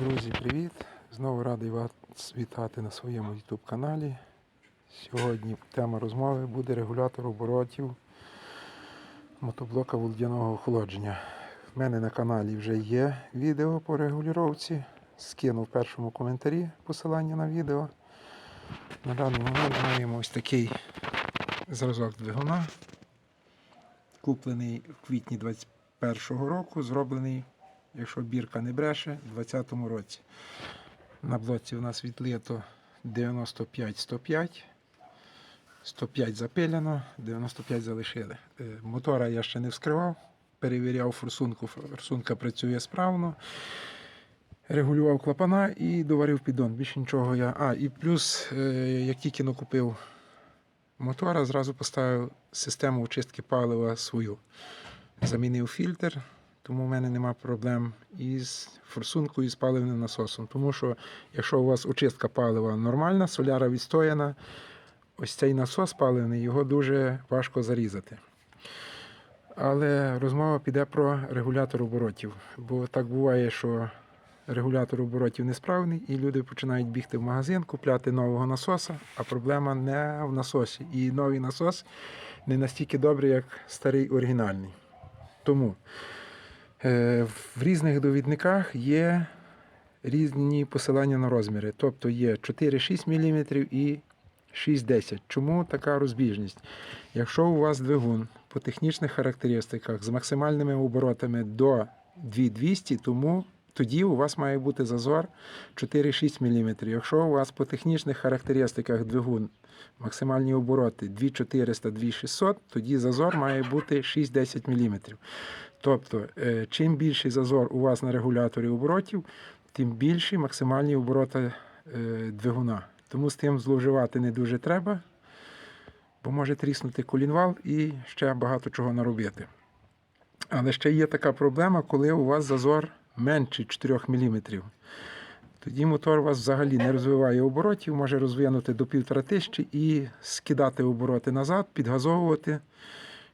Друзі, привіт! Знову радий вас вітати на своєму YouTube каналі. Сьогодні тема розмови буде регулятор оборотів мотоблока водяного охолодження. В мене на каналі вже є відео по регулювання. Скинув в першому коментарі посилання на відео. На даний момент маємо ось такий зразок двигуна, куплений в квітні 2021 року, зроблений якщо бірка не бреше, у 2020 році. На блоці у нас відлито 95-105. 105 запиляно, 95 залишили. Е, Мотора я ще не вскривав, перевіряв форсунку. Форсунка працює справно. Регулював клапана і доварив піддон. Більше нічого я. А, і плюс, е, як тільки накупив мотора, зразу поставив систему очистки палива свою. Замінив фільтр, тому в мене нема проблем із форсункою і з паливним насосом. Тому що якщо у вас очистка палива нормальна, соляра відстояна, ось цей насос паливний, його дуже важко зарізати. Але розмова піде про регулятор оборотів. Бо так буває, що регулятор оборотів несправний, і люди починають бігти в магазин, купляти нового насоса, а проблема не в насосі. І новий насос не настільки добрий, як старий оригінальний. Тому в різних довідниках є різні посилання на розміри. Тобто є 4-6 мм і 6-10. Чому така розбіжність? Якщо у вас двигун по технічних характеристиках з максимальними оборотами до 2200, тому тоді у вас має бути зазор 4-6 мм. Якщо у вас по технічних характеристиках двигун максимальні обороти 2400-2600, тоді зазор має бути 6-10 мм. Тобто, е, чим більший зазор у вас на регуляторі оборотів, тим більші максимальні обороти е, двигуна. Тому з тим зловживати не дуже треба, бо може тріснути колінвал і ще багато чого наробити. Але ще є така проблема, коли у вас зазор менше 4 мм. Тоді мотор у вас взагалі не розвиває оборотів, може розвинути до 1500 і скидати обороти назад, підгазовувати.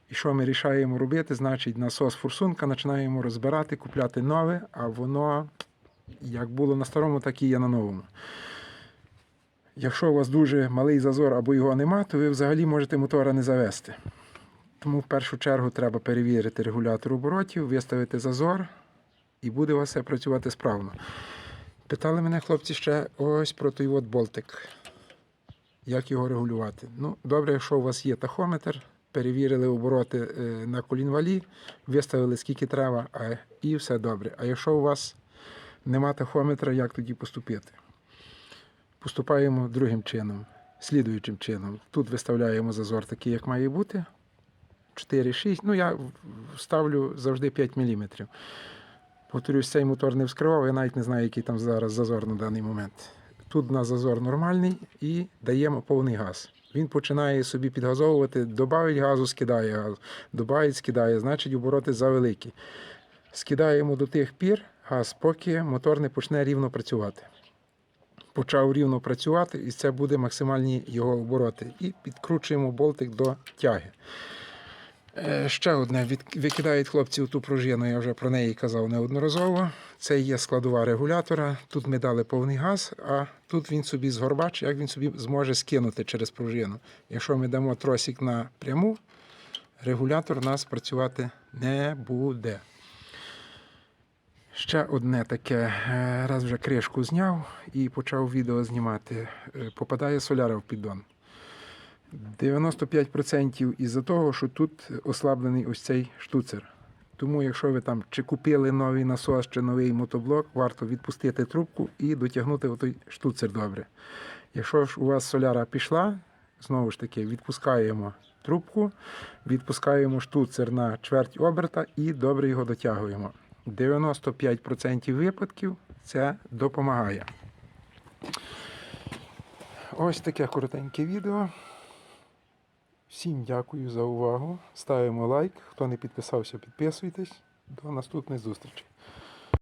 І що ми рішаємо робити? Значить, насос форсунка починаємо розбирати, купляти нове, а воно як було на старому, так і є на новому. Якщо у вас дуже малий зазор або його нема, то ви взагалі можете мотора не завести. Тому в першу чергу треба перевірити регулятор оборотів, виставити зазор, і буде у вас все працювати справно. Питали мене хлопці ще ось про той от болтик. Як його регулювати? Ну, добре, якщо у вас є тахометр, перевірили обороти е, на колінвалі, виставили скільки треба, і все добре. А якщо у вас нема тахометра, як тоді поступити? Поступаємо другим чином, слідуючим чином. Тут виставляємо зазор такий, як має бути. 4-6. Ну, я ставлю завжди 5 мм. Повторюсь, цей мотор не вскривав, я навіть не знаю, який там зараз зазор на даний момент. Тут у нас зазор нормальний і даємо повний газ. Він починає собі підгазовувати, додавить газу, скидає газ, додавить, скидає, значить обороти завеликі. Скидаємо до тих пір газ, поки мотор не почне рівно працювати. Почав рівно працювати, і це буде максимальні його обороти. І підкручуємо болтик до тяги. Е, Ще одне викидають хлопці ту пружину, я вже про неї казав неодноразово. Це є складова регулятора. Тут ми дали повний газ, а тут він собі згорбач, як він собі зможе скинути через пружину. Якщо ми дамо тросик на пряму, регулятор у нас працювати не буде. Ще одне таке, е, раз вже кришку зняв і почав відео знімати. Е, Попадає соляра в піддон. 95% із-за того, що тут ослаблений ось цей штуцер. Тому, якщо ви там чи купили новий насос, чи новий мотоблок, варто відпустити трубку і дотягнути отой штуцер добре. Якщо ж у вас соляра пішла, знову ж таки, відпускаємо трубку, відпускаємо штуцер на чверть оберта і добре його дотягуємо. 95% випадків це допомагає. Ось таке коротеньке відео. Всім дякую за увагу. Ставимо лайк. Хто не підписався, підписуйтесь. До наступних зустрічей.